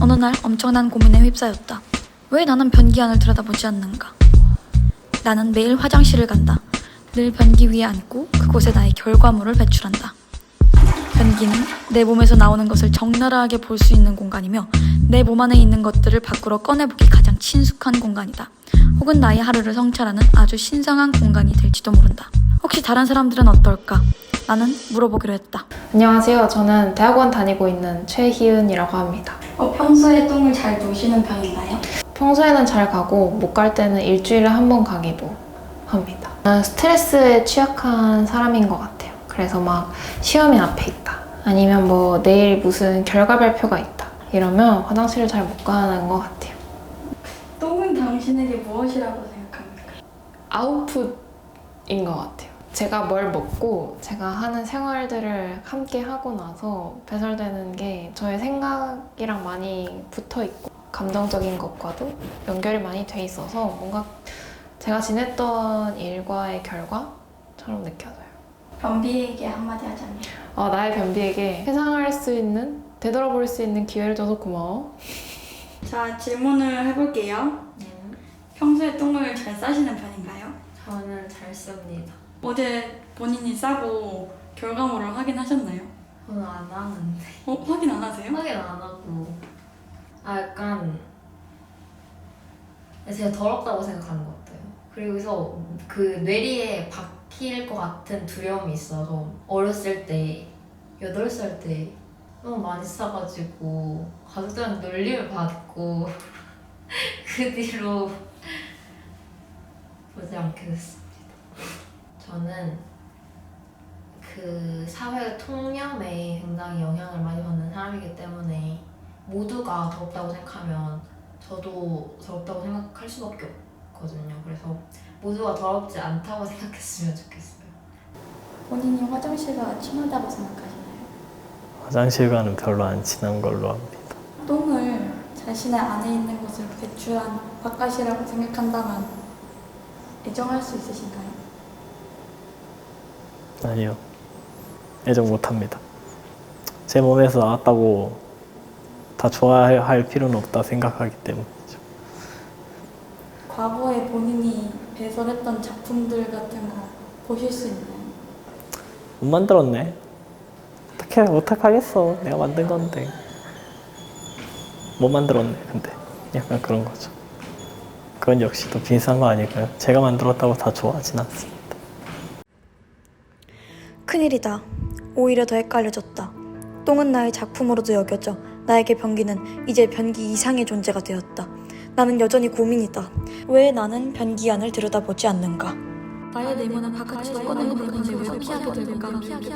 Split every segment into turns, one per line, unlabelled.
어느 날 엄청난 고민에 휩싸였다. 왜 나는 변기 안을 들여다보지 않는가? 나는 매일 화장실을 간다. 늘 변기 위에 앉고 그곳에 나의 결과물을 배출한다. 변기는 내 몸에서 나오는 것을 적나라하게 볼 수 있는 공간이며 내 몸 안에 있는 것들을 밖으로 꺼내보기 가장 친숙한 공간이다. 혹은 나의 하루를 성찰하는 아주 신성한 공간이 될지도 모른다. 혹시 다른 사람들은 어떨까? 나는 물어보기로 했다.
안녕하세요. 저는 대학원 다니고 있는 최희은이라고 합니다.
어, 평소에 똥을 잘 놓으시는 편인가요?
평소에는 잘 가고 못 갈 때는 일주일에 한 번 가기도 합니다. 저는 스트레스에 취약한 사람인 것 같아요. 그래서 막 시험이 앞에 있다. 아니면 뭐 내일 무슨 결과 발표가 있다. 이러면 화장실을 잘 못 가는 것 같아요.
똥은 당신에게 무엇이라고 생각합니까?
아웃풋인 것 같아요. 제가 뭘 먹고 제가 하는 생활들을 함께 하고 나서 배설되는 게 저의 생각이랑 많이 붙어 있고 감정적인 것과도 연결이 많이 돼 있어서 뭔가 제가 지냈던 일과의 결과처럼 느껴져요.
변비에게 한마디 하자면
어, 나의 변비에게 회상할 수 있는 되돌아볼 수 있는 기회를 줘서 고마워.
자, 질문을 해볼게요. 평소에 똥을 잘 싸시는 편인가요?
저는 잘 씁니다.
어제 본인이 싸고 결과물을 확인하셨나요?
저는 안 하는데.
어, 확인 안 하세요?
확인 안 하고. 아, 약간. 제가 더럽다고 생각하는 것 같아요. 그리고서 그 뇌리에 박힐 것 같은 두려움이 있어서 어렸을 때, 8살 때 너무 많이 싸가지고 가족들한테 놀림을 받고 그 뒤로 보지 않게 됐습니다. 저는 그 사회 통념에 굉장히 영향을 많이 받는 사람이기 때문에 모두가 더럽다고 생각하면 저도 더럽다고 생각할 수밖에 없거든요. 그래서 모두가 더럽지 않다고 생각했으면 좋겠어요.
본인이 화장실과 친하다고 생각하시나요?
화장실과는 별로 안 친한 걸로 합니다.
똥을 자신의 안에 있는 것을 배출한 바깥이라고 생각한다면 애정할 수 있으신가요?
아니요. 애정 못합니다. 제 몸에서 나왔다고 다 좋아할 필요는 없다 생각하기 때문이죠.
과거에 본인이 배설했던 작품들 같은 거 보실 수 있나요?
못 만들었네. 어떻게 어떡하겠어. 내가 만든 건데. 못 만들었네. 근데 약간 그런 거죠. 그건 역시 또 비슷한 거 아닐까요? 제가 만들었다고 다 좋아하진 않습니다.
큰일이다. 오히려 더 헷갈려졌다. 똥은 나의 작품으로도 여겨져 나에게 변기는 이제 변기 이상의 존재가 되었다. 나는 여전히 고민이다. 왜 나는 변기 안을 들여다보지 않는가? 나의 내면은 바깥으로 꺼내고 있는데 왜 피하게 될까?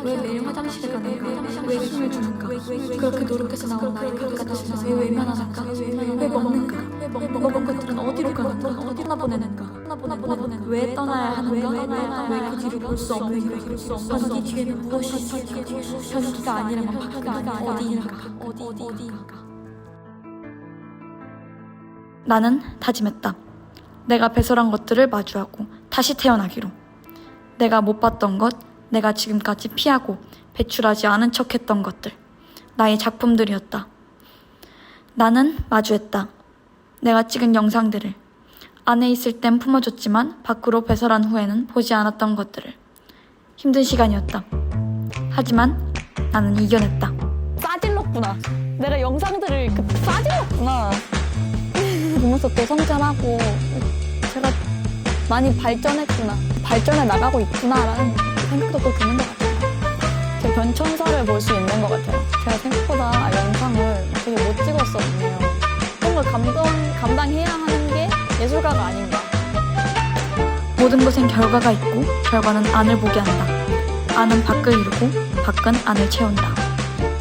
왜 매일 화장실에 가는가? 왜 힘을 주는가? 그렇게 노력해서 나온 나의 바깥은 왜 외면하는가? 왜 먹는가? 먹은 것들은 어디로 가는가? 어디나 보내는가? 왜 떠나야 하는가? 왜그 뒤로 볼수 없는가? 변기 뒤에는 무엇이 있을까? 변기가 아니라면 밖은 어디인가? 어디 어디인가? 나는 다짐했다. 내가 배설한 것들을 마주하고 다시 태어나기로. 내가 못 봤던 것, 내가 지금까지 피하고 배출하지 않은 척 했던 것들. 나의 작품들이었다. 나는 마주했다. 내가 찍은 영상들을. 안에 있을 땐 품어줬지만 밖으로 배설한 후에는 보지 않았던 것들을. 힘든 시간이었다. 하지만 나는 이겨냈다.
싸질렀구나. 내가 영상들을 그 싸질렀구나. 보면서 또 성장하고 제가 많이 발전했구나. 발전해 나가고 있구나라는 생각도 또 드는 것 같아요. 제 변천사를 볼 수 있는 것 같아요. 제가 생각보다 영상을 되게 못 찍었었거든요. 그런 걸 감당, 감당해야 예술가가 아닌가.
모든 것엔 결과가 있고 결과는 안을 보게 한다. 안은 밖을 이루고 밖은 안을 채운다.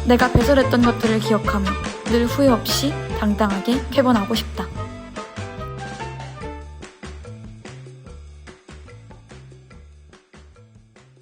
내가 배설했던 것들을 기억하며 늘 후회 없이 당당하게 캐번하고 싶다.